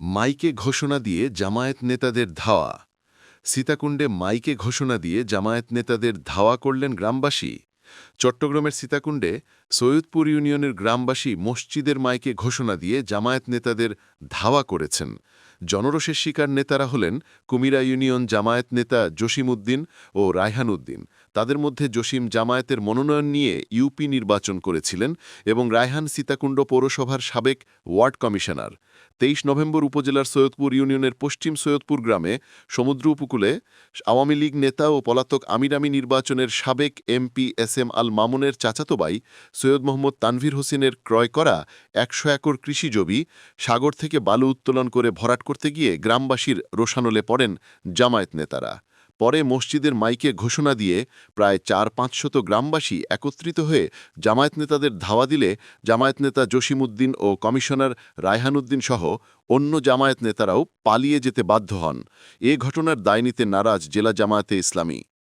মাইকে ঘোষণা দিয়ে জামায়াত নেতাদের ধাওয়া। সীতাকুণ্ডে মাইকে ঘোষণা দিয়ে জামায়াত নেতাদের ধাওয়া করলেন গ্রামবাসী। চট্টগ্রামের সীতাকুণ্ডে সৈয়দপুর ইউনিয়নের গ্রামবাসী মসজিদের মাইকে ঘোষণা দিয়ে জামায়াত নেতাদের ধাওয়া করেছেন। জনরোষের শিকার নেতারা হলেন কুমিরা ইউনিয়ন জামায়াত নেতা জসিম উদ্দিন ও রায়হান উদ্দিন। তাদের মধ্যে জসিম জামায়াতের মনোনয়ন নিয়ে ইউপি নির্বাচন করেছিলেন এবং রায়হান সীতাকুণ্ড পৌরসভার সাবেক ওয়ার্ড কমিশনার। তেইশ নভেম্বর উপজেলার সৈয়দপুর ইউনিয়নের পশ্চিম সৈয়দপুর গ্রামে সমুদ্র উপকূলে আওয়ামী লীগ নেতা ও পলাতক আমিরামি নির্বাচনের সাবেক এমপি এস এম আল মামুনের চাচাতো ভাই সৈয়দ মোহাম্মদ তানভীর হোসেনের ক্রয় করা একশো একর কৃষি জমি সাগর থেকে বালু উত্তোলন করে ভরাট করতে গিয়ে গ্রামবাসীর রোশানলে পড়েন জামায়াত নেতারা। পরে মসজিদের মাইকে ঘোষণা দিয়ে প্রায় চার পাঁচশত গ্রামবাসী একত্রিত হয়ে জামায়াত নেতাদের ধাওয়া দিলে জামায়াত নেতা জসিমউদ্দিন ও কমিশনার রায়হানুদ্দিন সহ অন্য জামায়াত নেতারাও পালিয়ে যেতে বাধ্য হন। এ ঘটনার দায় নিতে নারাজ জেলা জামায়াতে ইসলামী।